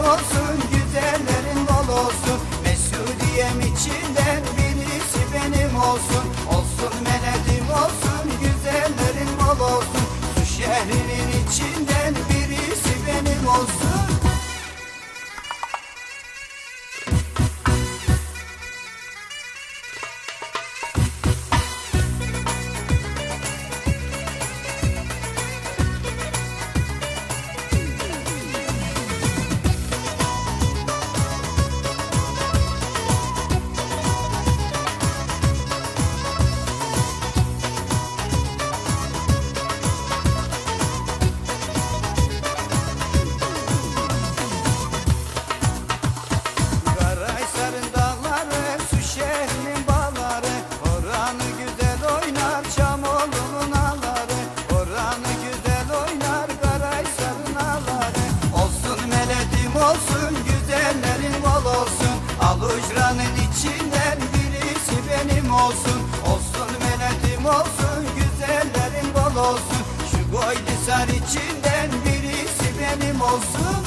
olsun Güzellerin bol olsun. Mesudiyem içinden birisi benim olsun. Olsun meledim olsun Güzellerin bol olsun. Su şehrinin içinden birisi benim olsun olsun Olsun meledim olsun, güzellerin bol olsun Şu Goydisar içinden birisi benim olsun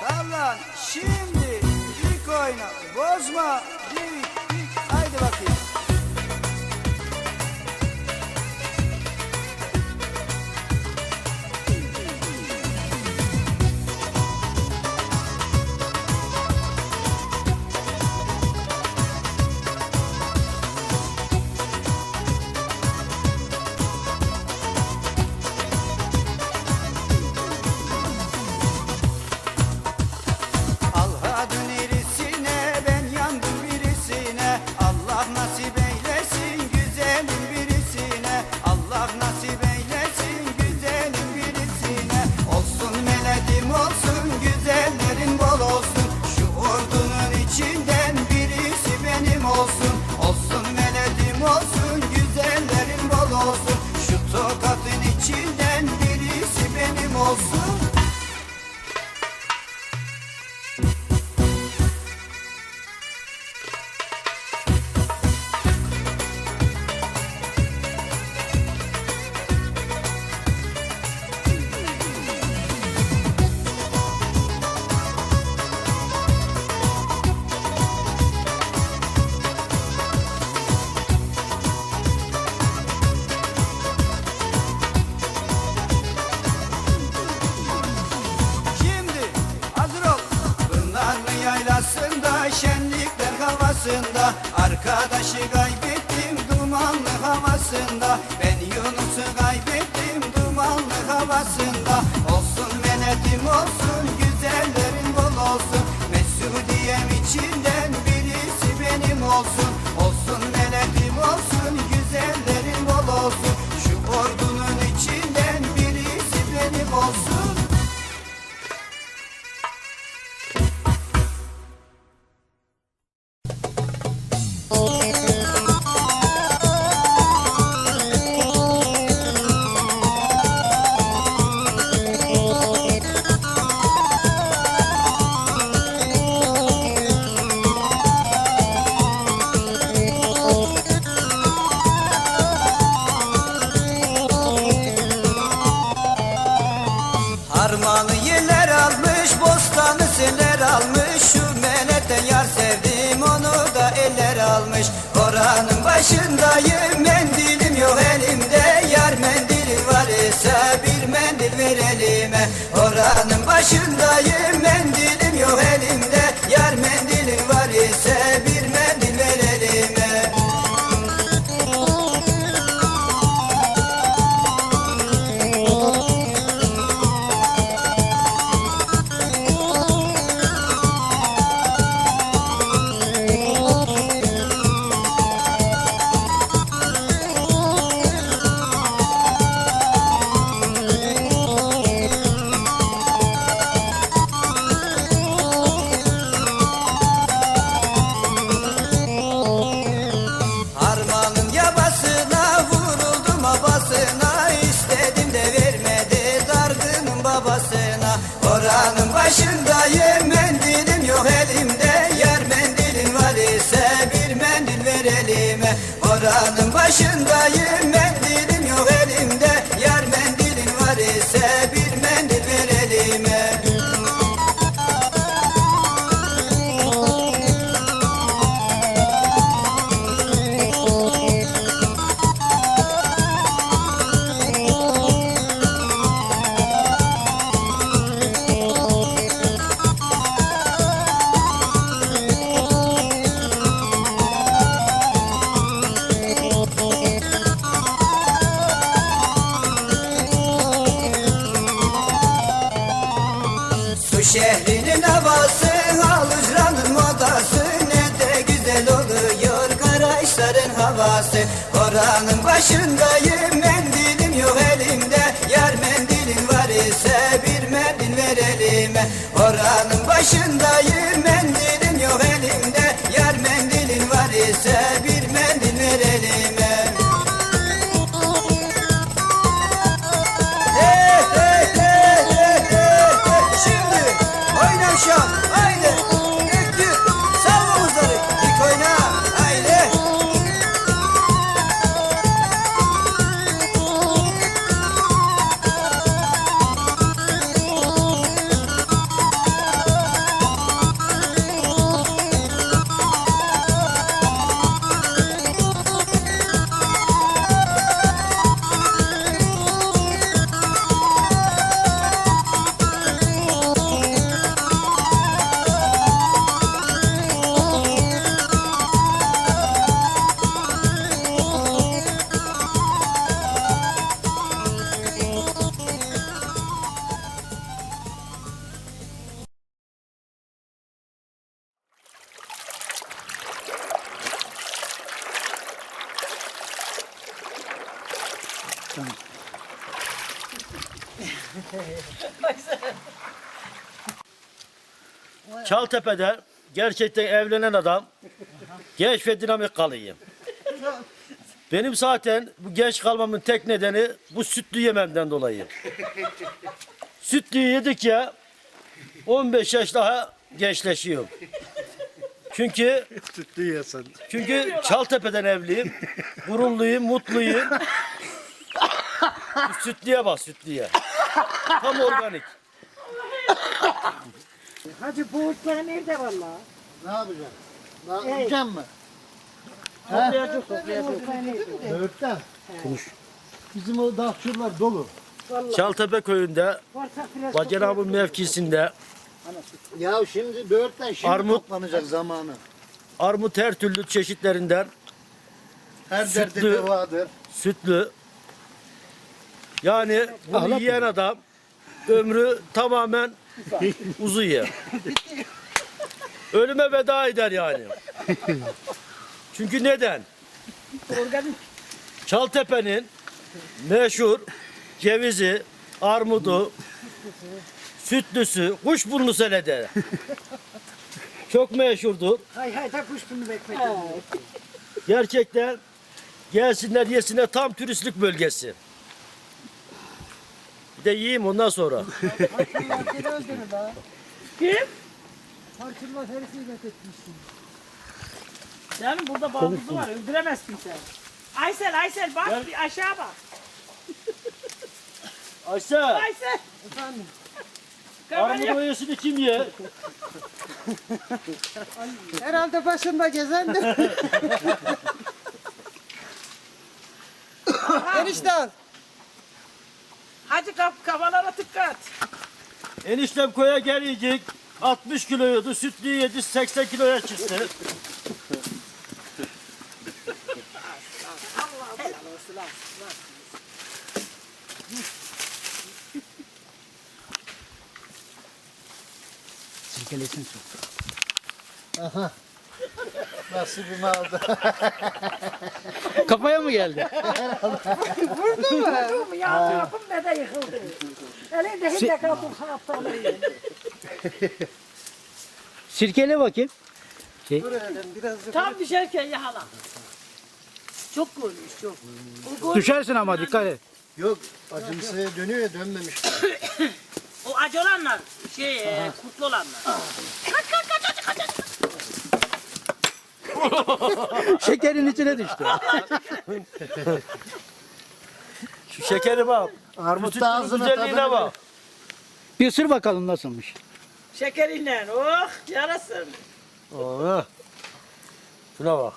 Sallan şimdi ilk oyna bozma dik dik haydi bakayım. Havasında Arkadaşı kaybettim dumanlı havasında. Ben Yunus'u kaybettim dumanlı havasında. Olsun menetim olsun güzellerin bol olsun. Mesudiyem içinden birisi benim olsun başındayım, mendilim yok elimde Yar mendili var. İse bir mendil ver elime. Oranın başındayım, mendilim Oranın Bu şehrinin havası Alıcranın modası. Ne de güzel oluyor Karaşların havası. Oranın başındayım Mendilim yok elimde. Yar mendilin var ise Bir mendil ver elime Oranın başındayım Mendil Çaltepe'de gerçekten evlenen adam genç ve dinamik kalıyor. Benim zaten bu genç kalmamın tek nedeni bu sütlü yememden dolayı. Sütlüyü yedik ya 15 yaş daha gençleşiyorum. Çünkü Sütlü yesen. çünkü Çaltepe'den evliyim. Gururluyum, mutluyum. Sütlüye bak sütlüye. Tam organik. Hacı boğurtlar nerede valla? Ne yapacaksın? Ne yapacaksın mı? Toplayacak toplayacak. Böğürtlen. Konuş. Bizim o dağçılar dolu. Çaltepe köyünde Varsa biraz Bacanabı mevkisinde Ya şimdi böğürtlen şimdi Armut. toplanacak zamanı. armut her türlü çeşitlerinden Her Sütlü. derde devadır. sütlü. Yani bunu yiyen adam ömrü tamamen uzuyor. Ölüme veda eder yani. Çünkü neden? organik. Çaltepe'nin meşhur cevizi, armudu, sütlüsü, kuşburnu selede. Çok meşhurdur. Hay hay da kuş bunu bekledim. Gerçekten gelsinler yesinler tam turistlik bölgesi. Bir de yiyeyim ondan sonra. Seni öldürür ha. Kim? Tarçınlar herifini bekletmişsin. Yani burada bağımlısı var. Öldüremezsin sen. Aysel, Aysel bak bir aşağı bak. Ayşe, Aysel. Efendim. armut Kameraya. oyasını kim ye? Herhalde başında gezen de. Enişte al. Hacı kaf kafalara dikkat. Eniştem koya gelecek. 60 kiloydu, sütlü yedi 80 kiloya çıktı. Aha. Nasibimi aldı. Kafaya mı geldi? Vurdu mu? Ya tarafım ne de yıkıldı. Elinde hiç de kaldım sanatlarıyım. Sirkele bakayım. Da Tam düşerken yahala. Çok koymuş çok. O, koy- Düşersin ama dikkat et. Yok acımsıya dönüyor ya dönmemiş. o acı olanlar, şey, e, kurtlu olanlar. Şekerin içine düştü. Şu şekeri bak. Armut da ağzına güzelliğine tadını bak. Bir ısır bakalım nasılmış. Şekeriyle, oh yarasın. Oo. Şuna bak.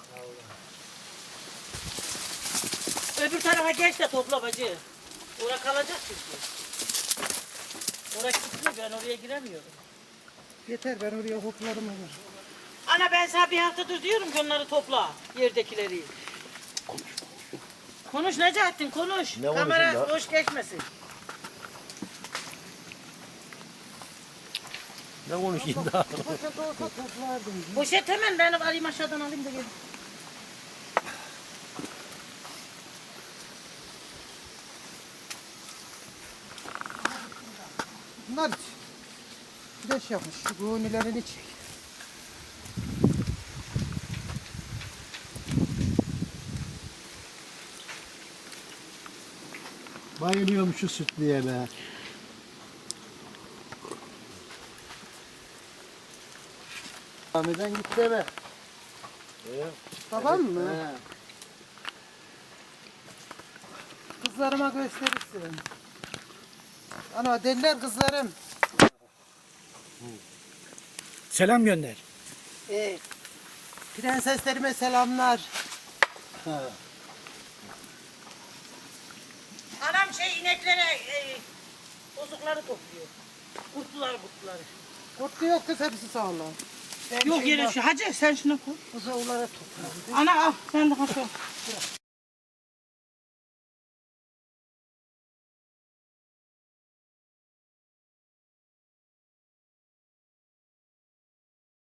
Öbür tarafa geç de topla bacı. Oraya kalacak çünkü. Oraya kilitli, ben oraya giremiyorum. yeter ben oraya hoplarım olur. Ana ben sana bir haftadır diyorum ki onları topla, yerdekileri. Konuş Necahattin konuş. Ne Kamera konuşayım boş geçmesin. Ne konuşayım daha? Poşet hemen ben alayım aşağıdan alayım da gelin. Bunlar bir de şey yapmış. Şu gonilerini çek. Bayılıyorum şu sütlüye be. Ahmet'den gitti be. Tamam mı? Kızlarıma gösterirsin. Ana deliler kızlarım. Selam gönder. Ee, prenseslerime selamlar. Anam şey ineklere e, bozukları topluyor. Kurtluları kurtluları. Kurtlu yok kız hepsi sağlam. Yok şey yere bak, şu. Hacı sen şunu koy. Buzağılara toplam. Ana al sen de koy.